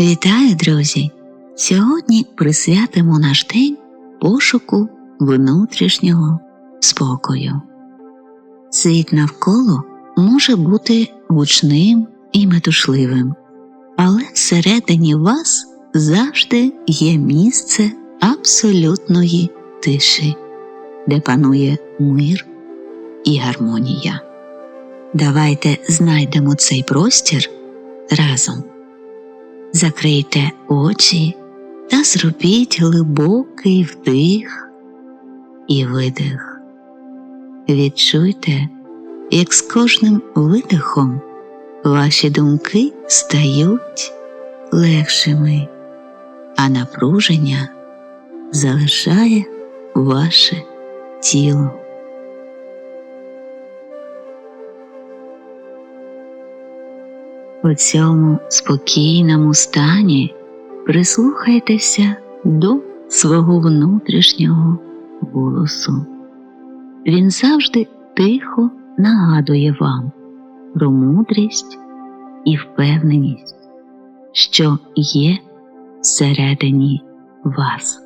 Вітаю, друзі! Сьогодні присвятимо наш день пошуку внутрішнього спокою. Світ навколо може бути гучним і метушливим, але всередині вас завжди є місце абсолютної тиші, де панує мир і гармонія. Давайте знайдемо цей простір разом. Закрийте очі та зробіть глибокий вдих і видих. Відчуйте, як з кожним видихом ваші думки стають легшими, а напруження залишає ваше тіло. У цьому спокійному стані прислухайтеся до свого внутрішнього голосу. Він завжди тихо нагадує вам про мудрість і впевненість, що є всередині вас.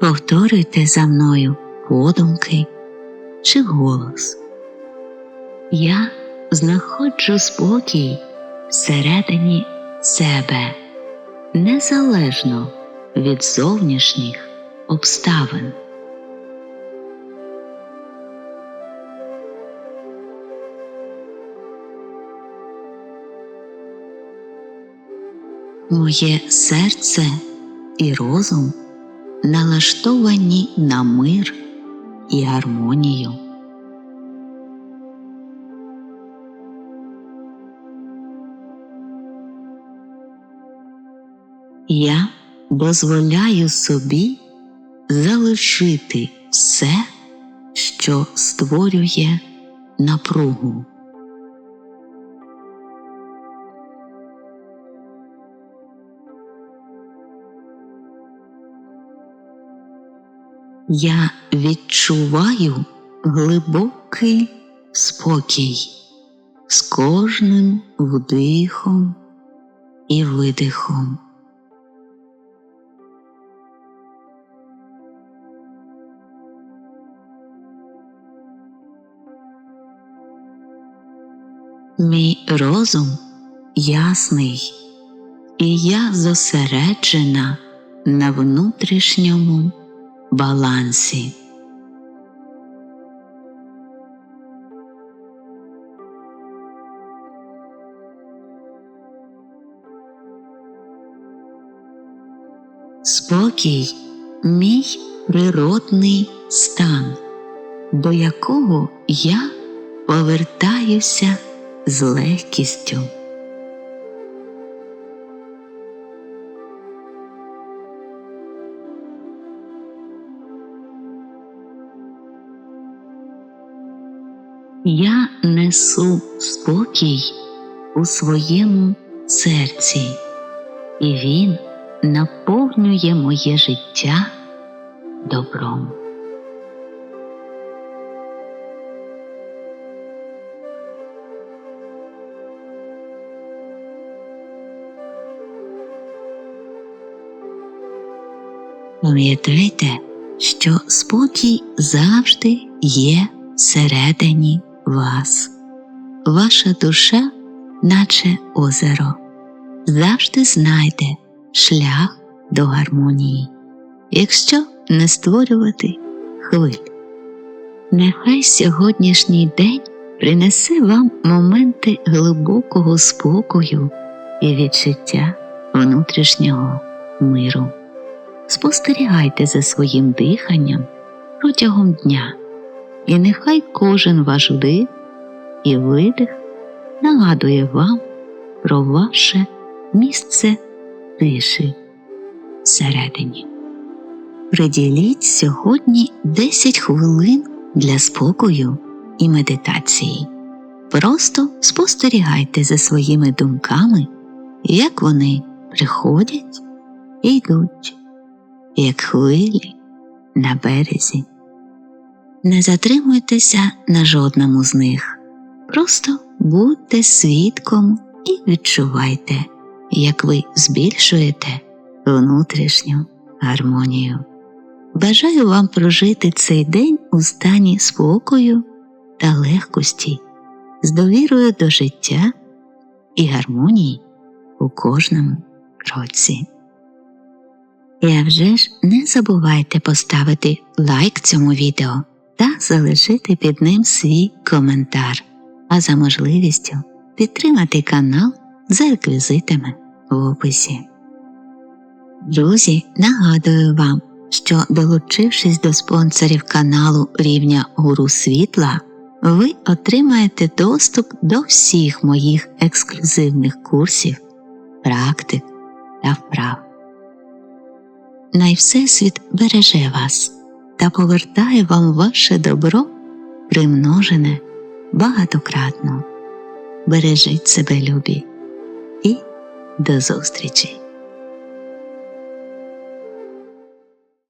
Повторюйте за мною подумки чи голос. Я знаходжу спокій всередині себе незалежно від зовнішніх обставин. Моє серце і розум налаштовані на мир і гармонію. Я дозволяю собі залишити все, що створює напругу. Я відчуваю глибокий спокій з кожним вдихом і видихом. Мій розум ясний, і я зосереджена на внутрішньому балансі. Спокій мій природний стан, до якого я повертаюся з легкістю. Я несу спокій у своєму серці, і він наповнює моє життя добром. Пам'ятайте, що спокій завжди є всередині вас. Ваша душа, наче озеро, завжди знайде шлях до гармонії, якщо не створювати хвиль. Нехай сьогоднішній день принесе вам моменти глибокого спокою і відчуття внутрішнього миру. Спостерігайте за своїм диханням протягом дня, і нехай кожен ваш вдих і видих нагадує вам про ваше місце тиші всередині. Приділіть сьогодні 10 хвилин для спокою і медитації. Просто спостерігайте за своїми думками, як вони приходять і йдуть як хвилі на березі. Не затримуйтеся на жодному з них, просто будьте свідком і відчувайте як ви збільшуєте внутрішню гармонію. Бажаю вам прожити цей день у стані спокою та легкості, з довірою до життя і гармонії у кожному кроці. І а вже ж не забувайте поставити лайк цьому відео та залишити під ним свій коментар, а за можливістю підтримати канал за реквізитами в описі. Друзі, нагадую вам, що долучившись до спонсорів каналу Рівня Гуру Світла, ви отримаєте доступ до всіх моїх ексклюзивних курсів, практик та вправ. Най Всесвіт береже вас та повертає вам ваше добро, примножене багатократно. Бережіть себе, любі, і до зустрічі!